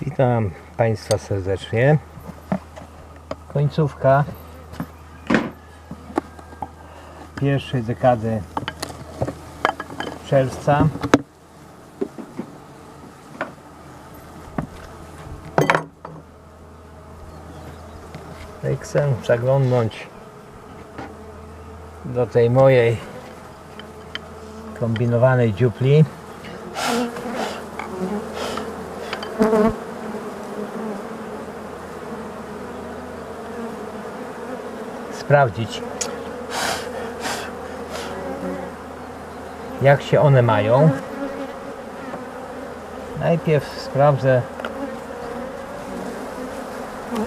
Witam Państwa serdecznie. Końcówka pierwszej dekady czerwca. Chcę zaglądnąć do tej mojej kombinowanej dziupli. Sprawdzić jak się one mają. Najpierw sprawdzę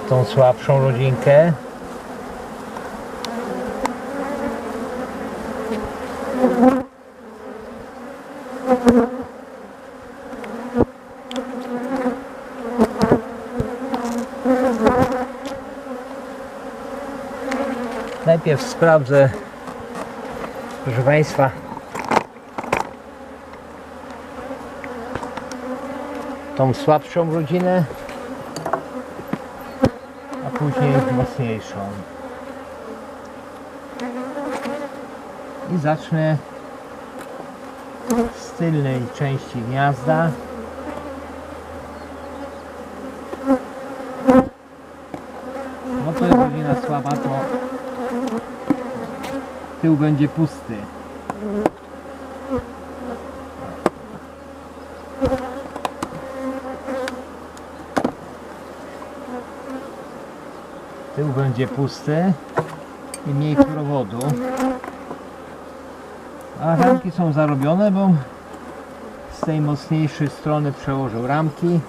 tą słabszą rodzinkę Najpierw sprawdzę, proszę Państwa, tą słabszą rodzinę, a później mocniejszą. I zacznę z tylnej części gniazda. No to jest rodzina słaba, to tył będzie pusty. Tył będzie pusty i mniej prowodu. A ramki są zarobione, bo z tej mocniejszej strony przełożył ramki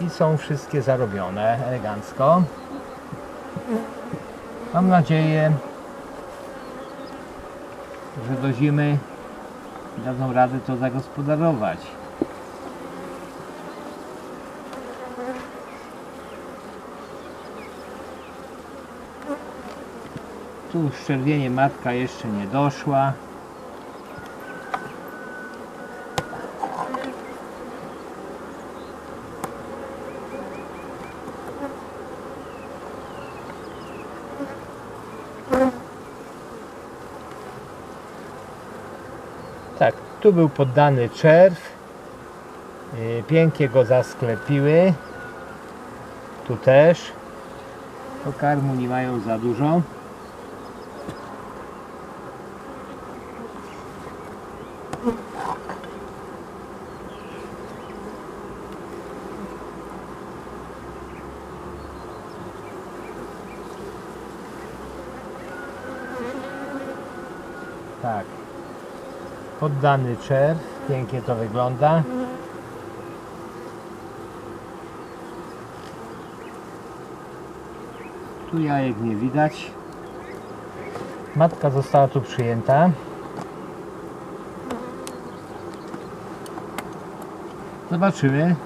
i są wszystkie zarobione elegancko. Mam nadzieję, że do zimy dadzą radę to zagospodarować. Tu szczerwienie matka jeszcze nie doszła. Tak, tu był poddany czerw. Yy, Pięknie go zasklepiły. Tu też. Pokarmu nie mają za dużo. Tak. Poddany czerw. Pięknie to wygląda. Tu jajek nie widać. Matka została tu przyjęta. Zobaczymy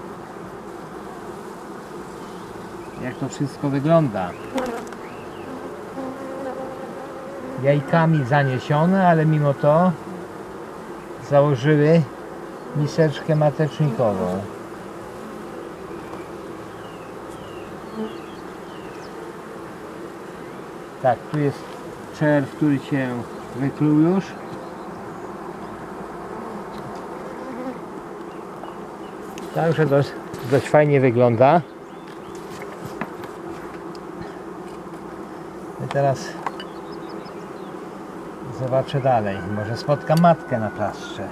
jak to wszystko wygląda. Jajkami zaniesione, ale mimo to założyły miseczkę matecznikową. Tak, tu jest czerw, który się wykluł już. Także dość, dość fajnie wygląda. I teraz zobaczę dalej. Może spotkam matkę na plastrze.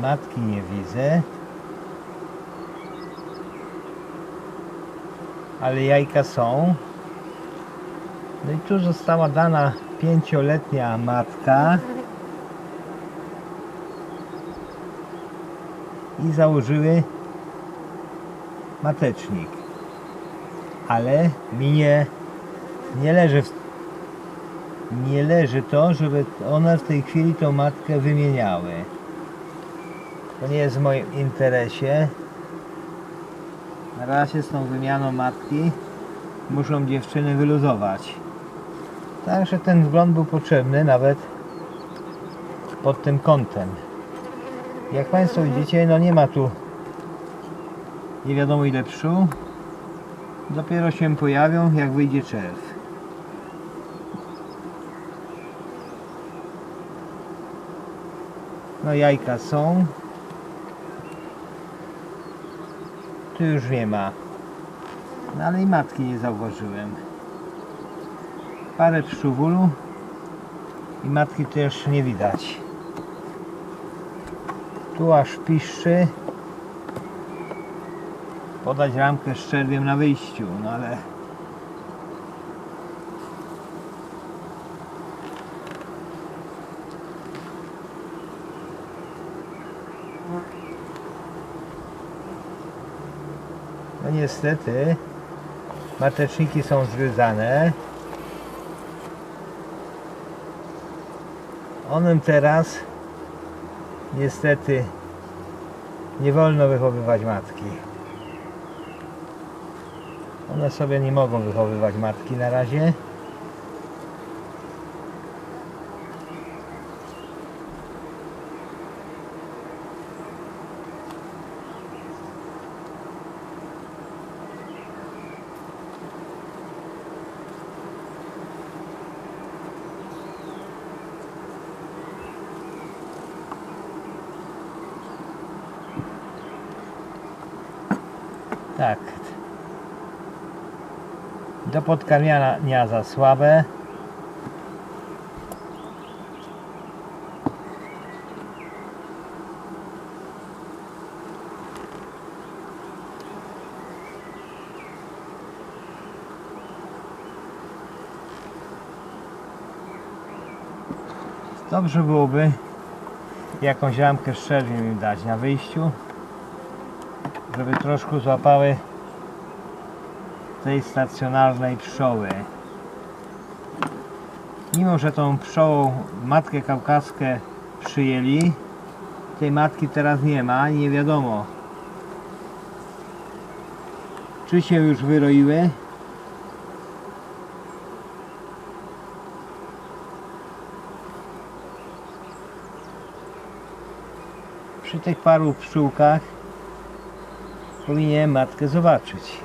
Matki nie widzę. Ale jajka są. No i tu została dana pięcioletnia matka. I założyły matecznik. Ale mi nie, nie leży w, nie leży to, żeby one w tej chwili tą matkę wymieniały. To nie jest w moim interesie. Na razie z tą wymianą matki muszą dziewczyny wyluzować. Także ten wgląd był potrzebny nawet pod tym kątem. Jak Państwo widzicie, no nie ma tu nie wiadomo ile pszczół. Dopiero się pojawią, jak wyjdzie czerw. No jajka są. Tu już nie ma. No ale i matki nie zauważyłem. Parę pszczół w ulu i matki też nie widać. Tu aż piszczy. Podać ramkę z czerwiem na wyjściu, no ale No niestety mateczniki są zryzane. Onem teraz niestety nie wolno wychowywać matki. One sobie nie mogą wychowywać matki na razie. Tak. Do podkarmiania za słabe. Dobrze byłoby jakąś ramkę szczerbią im dać na wyjściu, żeby troszkę złapały tej stacjonarnej pszczoły. Mimo, że tą pszczołą matkę kaukaskę przyjęli, tej matki teraz nie ma nie wiadomo, czy się już wyroiły, przy tych paru pszczółkach powinien matkę zobaczyć.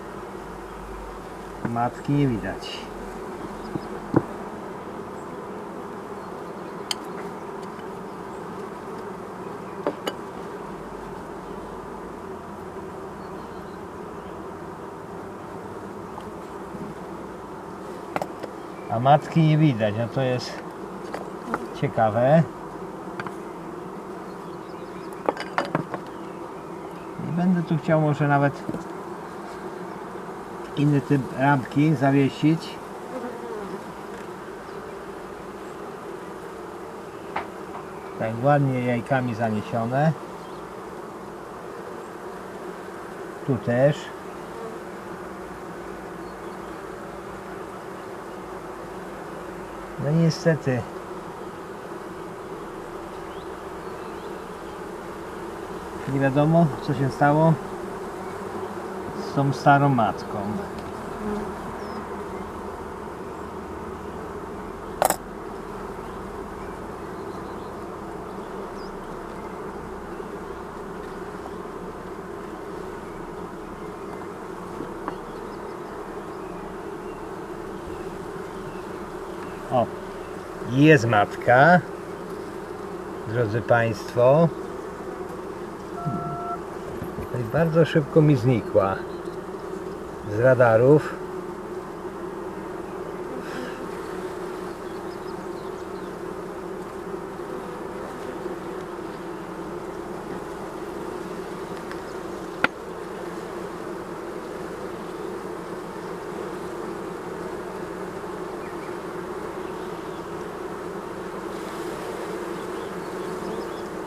Matki nie widać. A matki nie widać, no to jest ciekawe. Będę tu chciał może nawet inny typ rampki zawiesić. Tak ładnie jajkami zaniesione. Tu też. No niestety. Nie wiadomo co się stało z tą starą matką. O, jest matka, drodzy Państwo. Bardzo szybko mi znikła z radarów.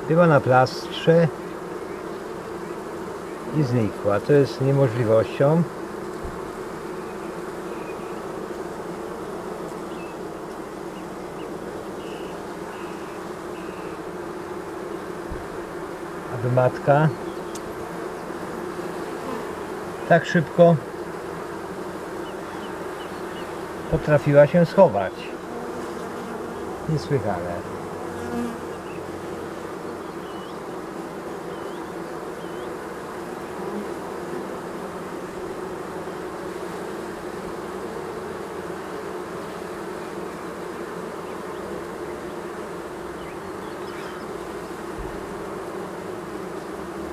Była na plastrze i znikła. To jest niemożliwością. Aby matka tak szybko potrafiła się schować. Niesłychane.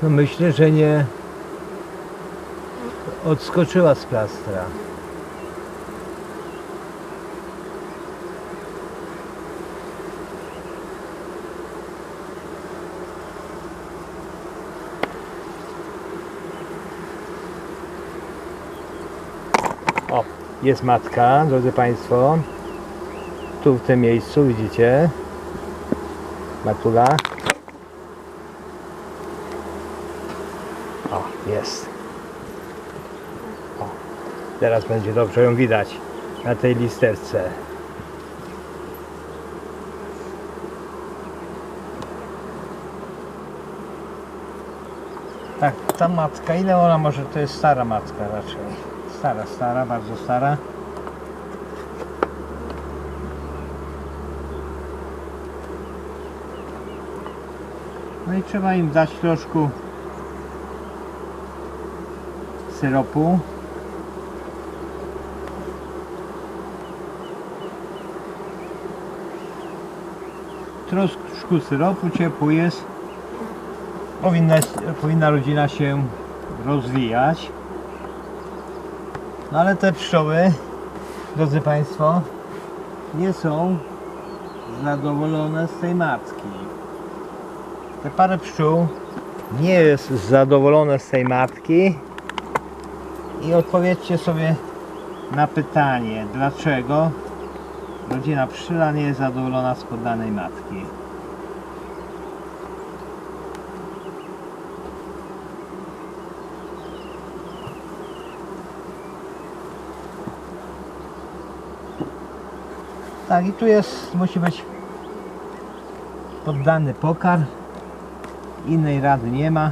No myślę, że nie odskoczyła z plastra. O, jest matka, drodzy Państwo. Tu w tym miejscu widzicie. Matula. O, jest. O, teraz będzie dobrze ją widać na tej listerce. Tak, ta matka, ile ona może, to jest stara matka raczej. Stara, stara, bardzo stara. No i trzeba im dać troszkę syropu. Troszkę syropu, ciepło jest. Powinna, powinna rodzina się rozwijać. No ale te pszczoły, drodzy Państwo, nie są zadowolone z tej matki. Te parę pszczół nie jest zadowolone z tej matki i odpowiedzcie sobie na pytanie, dlaczego rodzina pszczela nie jest zadowolona z poddanej matki. Tak, i tu jest, musi być poddany pokar. Innej rady nie ma.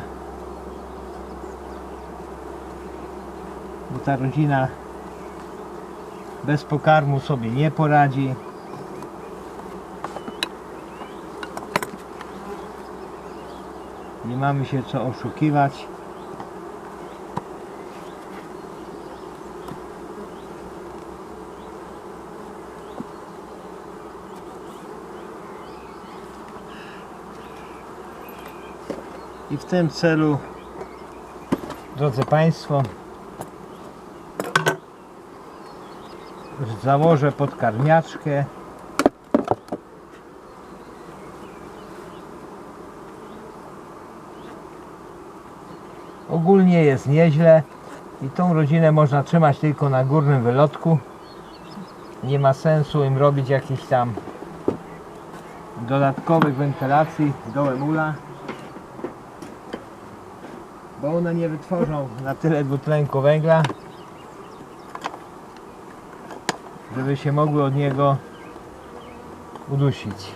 Bo ta rodzina bez pokarmu sobie nie poradzi. Nie mamy się co oszukiwać. I w tym celu, drodzy Państwo, założę podkarmiaczkę. Ogólnie jest nieźle i tą rodzinę można trzymać tylko na górnym wylotku. Nie ma sensu im robić jakichś tam dodatkowych wentylacji dołem ula bo one nie wytworzą na tyle dwutlenku węgla, żeby się mogły od niego udusić.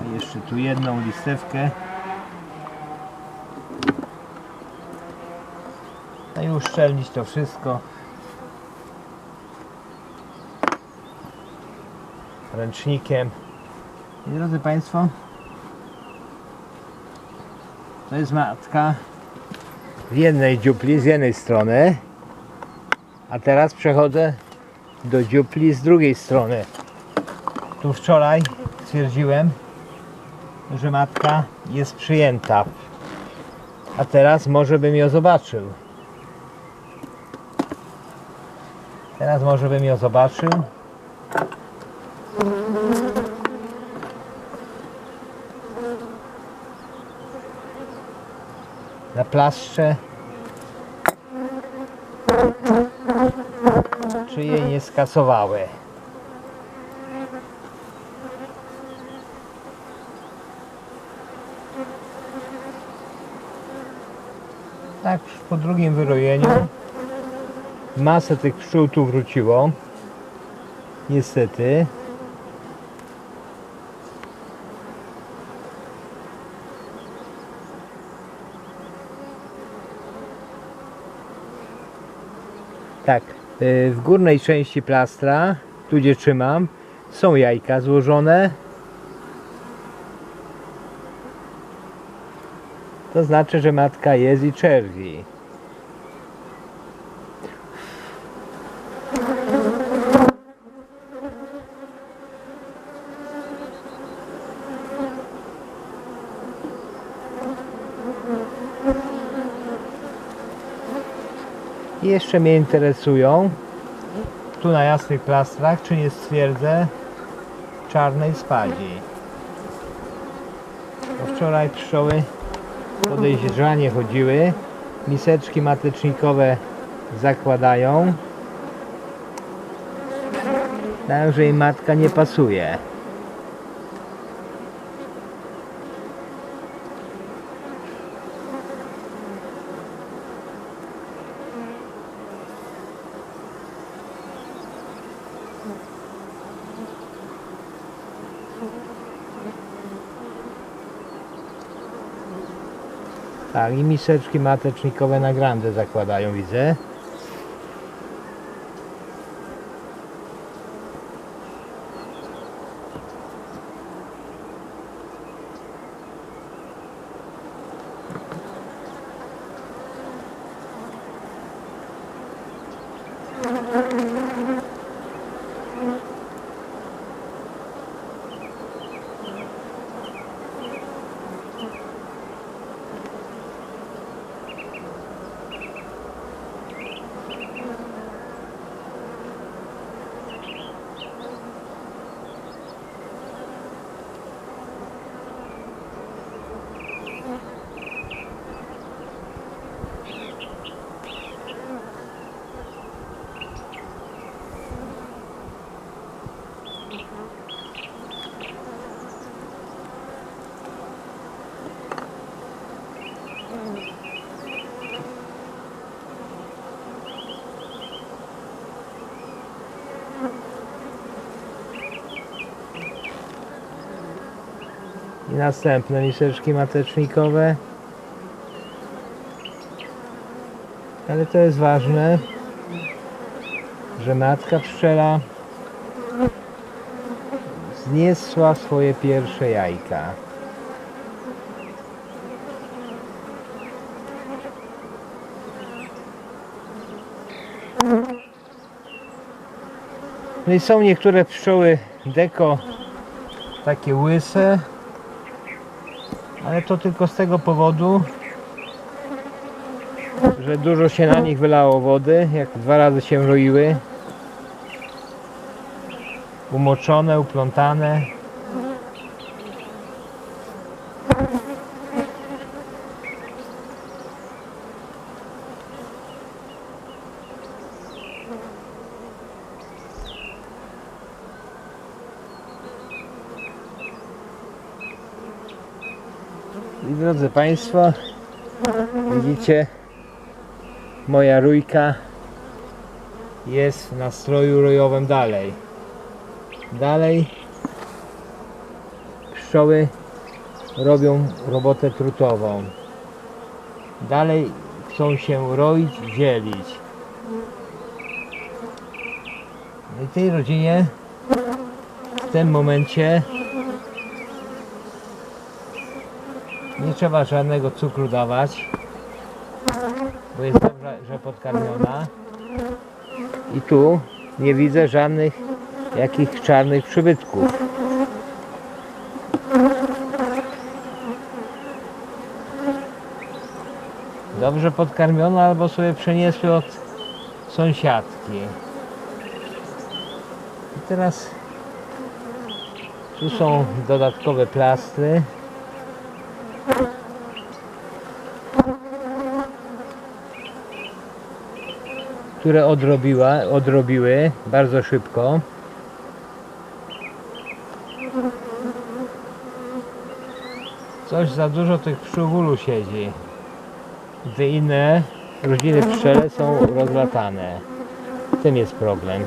A jeszcze tu jedną listewkę. No i uszczelnić to wszystko. Ręcznikiem. I drodzy Państwo, to jest matka w jednej dziupli z jednej strony, a teraz przechodzę do dziupli z drugiej strony. Tu wczoraj stwierdziłem, że matka jest przyjęta, a teraz może bym ją zobaczył. Teraz może bym ją zobaczył. Na plastrze czy jej nie skasowały? Tak po drugim wyrojeniu masę tych pszczół tu wróciło. Niestety Tak, y, w górnej części plastra, tu gdzie trzymam, są jajka złożone. To znaczy, że matka jest i czerwi. I jeszcze mnie interesują tu na jasnych plastrach, czy nie stwierdzę czarnej spadzi. Bo wczoraj pszczoły podejrzanie chodziły, miseczki matecznikowe zakładają, także im matka nie pasuje. I miseczki matecznikowe na grandę zakładają, widzę. I następne miseczki matecznikowe. Ale to jest ważne, że matka pszczela zniesła swoje pierwsze jajka. No i są niektóre pszczoły deko takie łyse, ale to tylko z tego powodu, że dużo się na nich wylało wody, jak dwa razy się roiły. Umoczone, uplątane. Drodzy Państwo, widzicie, moja rójka jest w nastroju rojowym dalej. Dalej pszczoły robią robotę trutową. Dalej chcą się roić, dzielić. No I tej rodzinie w tym momencie Nie trzeba żadnego cukru dawać, bo jest dobrze, podkarmiona. I tu nie widzę żadnych jakich czarnych przybytków. Dobrze podkarmiona albo sobie przeniesły od sąsiadki. I teraz tu są dodatkowe plastry. Które odrobiła, odrobiły bardzo szybko. Coś za dużo tych pszczół siedzi. Te inne rodziny pszczele są rozlatane. W tym jest problem.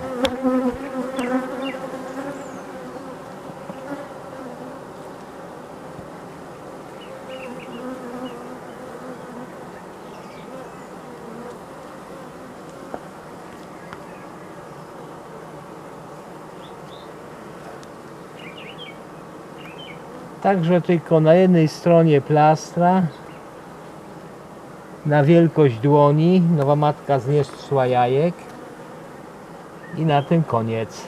Także tylko na jednej stronie plastra na wielkość dłoni nowa matka zniszczyła jajek i na tym koniec.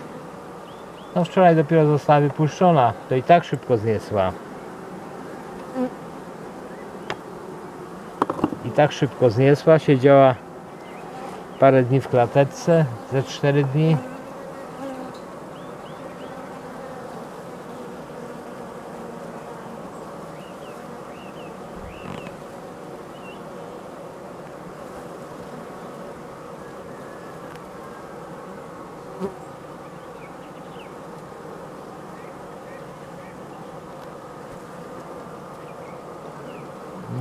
No wczoraj dopiero została wypuszczona, to i tak szybko zniesła. I tak szybko zniesła, siedziała parę dni w klateczce, ze 4 dni.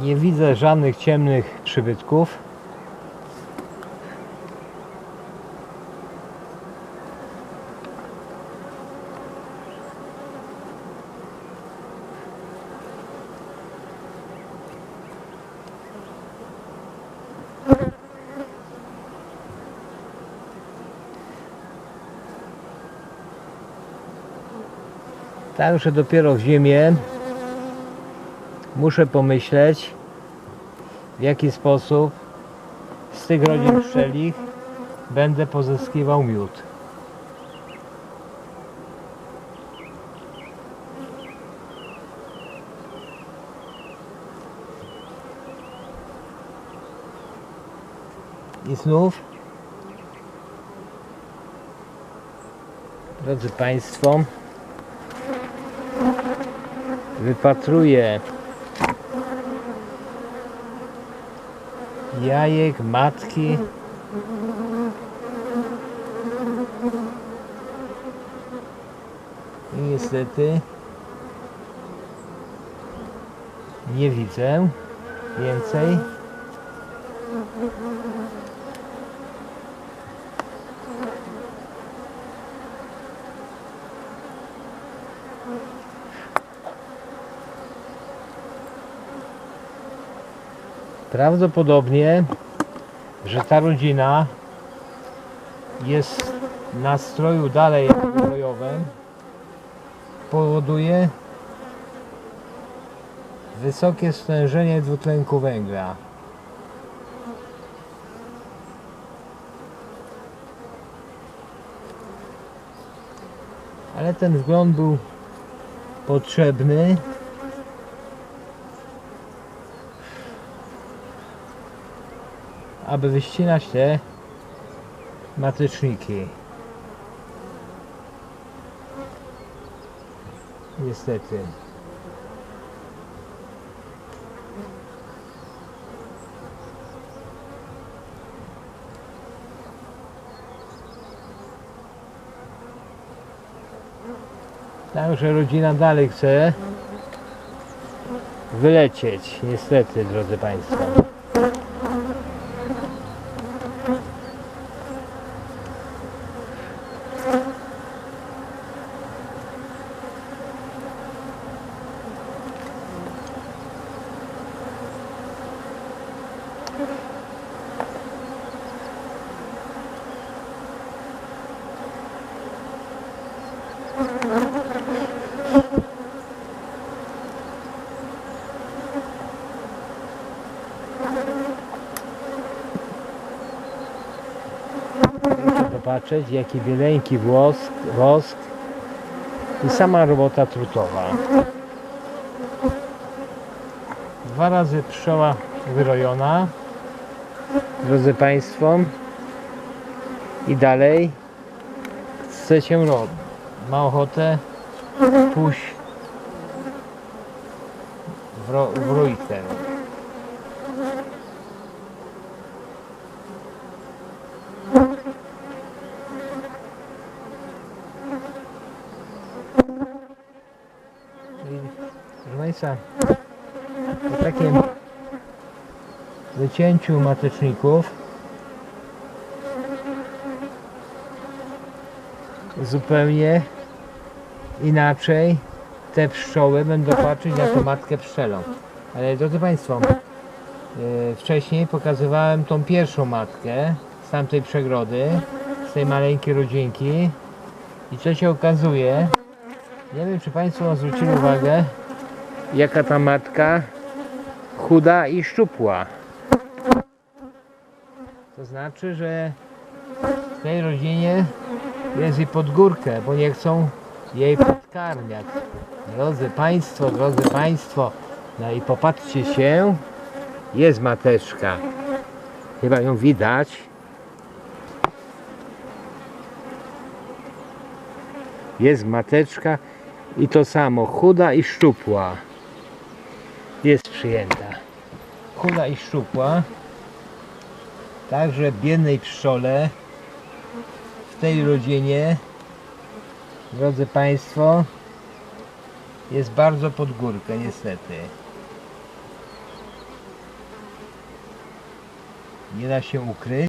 Nie widzę żadnych ciemnych przybytków. Także dopiero w ziemię muszę pomyśleć, w jaki sposób z tych rodzin pszczelich będę pozyskiwał miód. I znów, drodzy Państwo, wypatruję jajek matki. I niestety nie widzę więcej Prawdopodobnie, że ta rodzina jest na stroju dalej rojowym powoduje wysokie stężenie dwutlenku węgla. Ale ten wgląd był potrzebny aby wyścinać te matyczniki. Niestety. Także rodzina dalej chce wylecieć, niestety, drodzy Państwo. Popatrzeć, jaki bieleńki wosk, wosk i sama robota trutowa. Dwa razy pszczoła wyrojona, drodzy Państwo, i dalej chce się robić. Ma ochotę pójść w, ro, w rójkę. I, Państwa, po takim wycięciu mateczników. Zupełnie inaczej te pszczoły będą patrzeć na tą matkę pszczelą. Ale drodzy Państwo, yy, wcześniej pokazywałem tą pierwszą matkę z tamtej przegrody, z tej maleńkiej rodzinki. I co się okazuje, nie wiem czy Państwo zwrócili uwagę, jaka ta matka chuda i szczupła. To znaczy, że w tej rodzinie jest i pod górkę, bo nie chcą jej podkarmiać. Drodzy Państwo, drodzy Państwo, no i popatrzcie się, jest mateczka. Chyba ją widać. Jest mateczka i to samo, chuda i szczupła. Jest przyjęta. Chuda i szczupła. Także biednej pszczole w tej rodzinie, drodzy Państwo, jest bardzo pod górkę niestety. Nie da się ukryć.